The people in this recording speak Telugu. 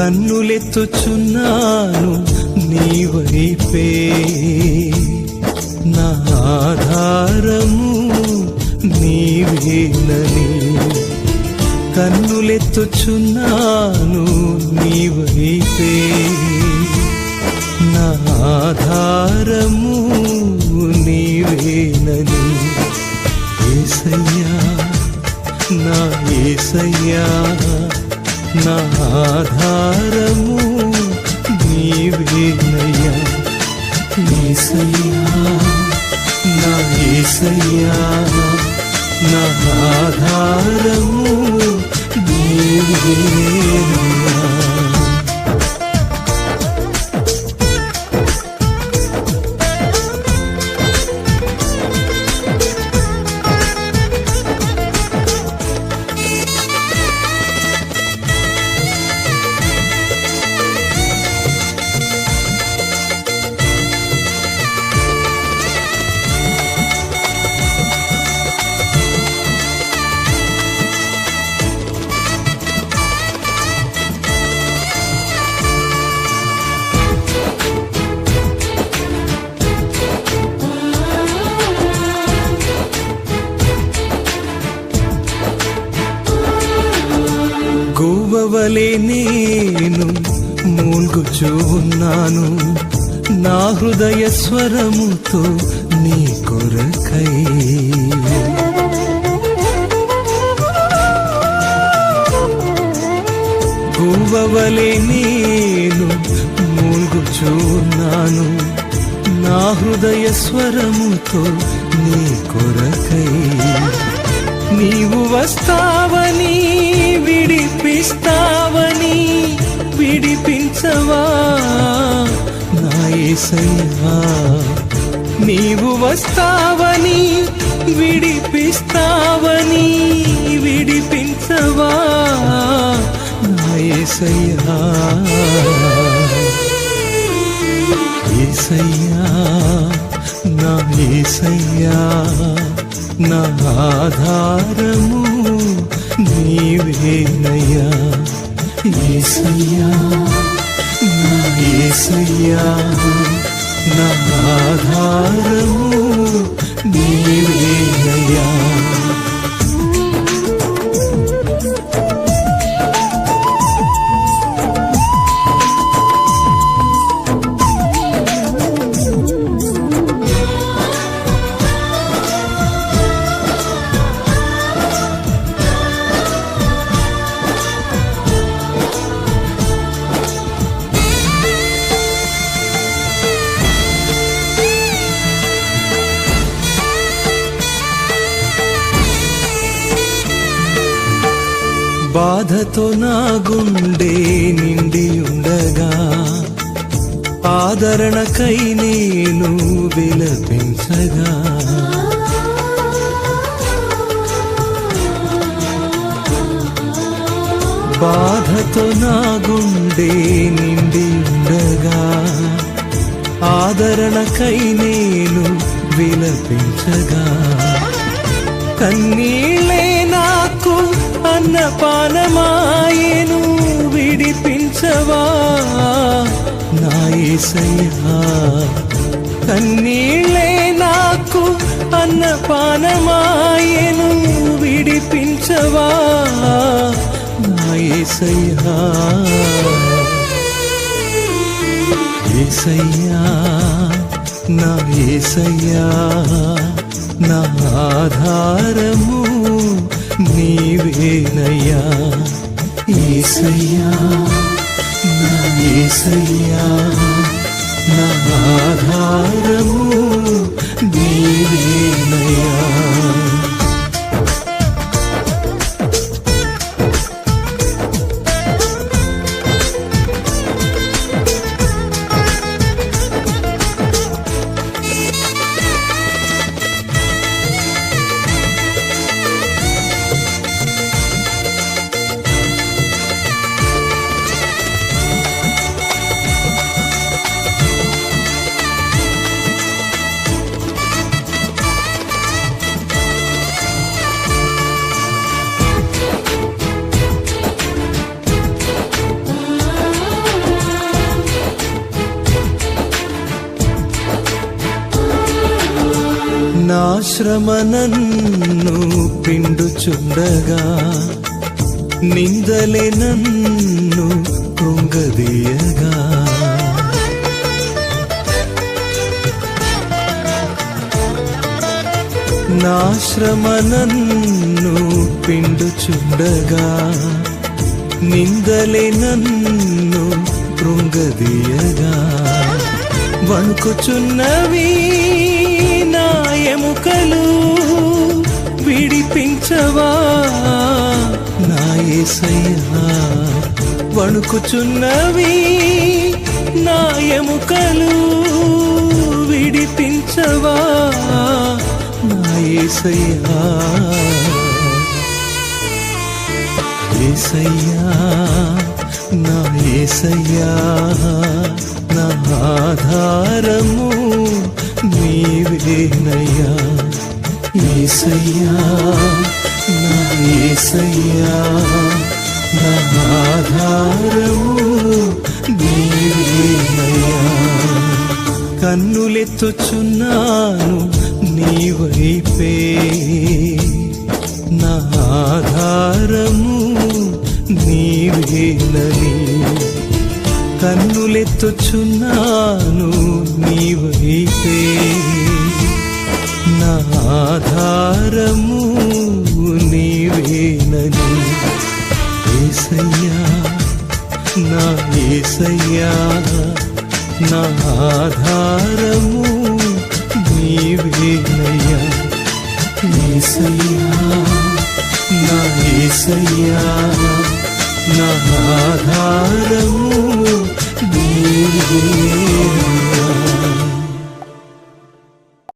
కన్నులెత్తుచున్నాను నీ వైపే. నా ఆధారము నీవేనని కన్నులెత్తుచున్నాను నీ వైపే. నా ఆధారము నీవేనని ఏసయ్యా నా ఏసయ్యా. నా ఆధారము నీవేనయ్యా ఏసయ్యా నా ఏసయ్యా నా ఆధారము నీవేనయ్యా గువ్వవలే నేను మూల్గుచూ ఉన్నాను. నా హృదయ స్వరముతో నీ కొరకై. గువ్వవలే నేను మూల్గుచూన్నాను నా హృదయ స్వరముతో నీ కొరకై. నీవు వస్తావని విడిపిస్తావని విడిపించవా? నాయసయ్యా నీవు వస్తావని విడిపిస్తావని విడిపించవా? నాయసయ్యా ఏసయ్యా నా ఏసయ్యా. నా ఆధారము నీవేనయ్యా. ఏసయ్యా నా ఏసయ్యా. నా ఆధారము బాధతో నా గుండె నిండి ఉండగా ఆదరణకై నేను విలపించగా. బాధతో నా గుండె నిండి ఉండగా ఆదరణకై నేను విలపించగా. కన్నీళ్ళే నాకు అన్నపానమాయను విడిపించవా? నా యేసయ్యా కన్నీళ్ళే నాకు అన్నపానమాయను విడిపించవా? నా యేసయ్యా ఏసయ్యా నా ఏసయ్యా నా ఆధారము నీవేనయ్యా. ఏసయ్యా నా ఏసయ్యా నా ఆధారము నీవేనయ్యా. శ్రమ నన్ను పిండుచుండగా నిందలే నన్ను కృంగదీయగా నా శ్రమ నన్ను పిండుచుండగా నిందలే నన్ను కృంగదీయగా వణుకుచున్నవీ ఎముకలు విడిపించవా? నా ఏసయ్యా వణుకుచున్నవి నా ఎముకలు విడిపించవా? నా ఏసయ్యా ఏసయ్యా నా ఏసయ్యా నా ఆధారము నీవేనయ్యా. ఏసయ్యా నా ఏసయ్యా నా ఆధారము నీవేనయ్యా. కన్నులెత్తుచున్నాను నీ వైపే. నా ఆధారము నీవేనని. కన్నులెత్తుచున్నాను నీ వైపే. ఆధారము నీవేనని ఏసయ్యా నా ఏసయ్యా నా ఆధారము నీవేనయ్యా. ఏసయ్యా నా ఏసయ్యా నా ఆధారము నీవేనయ్యా.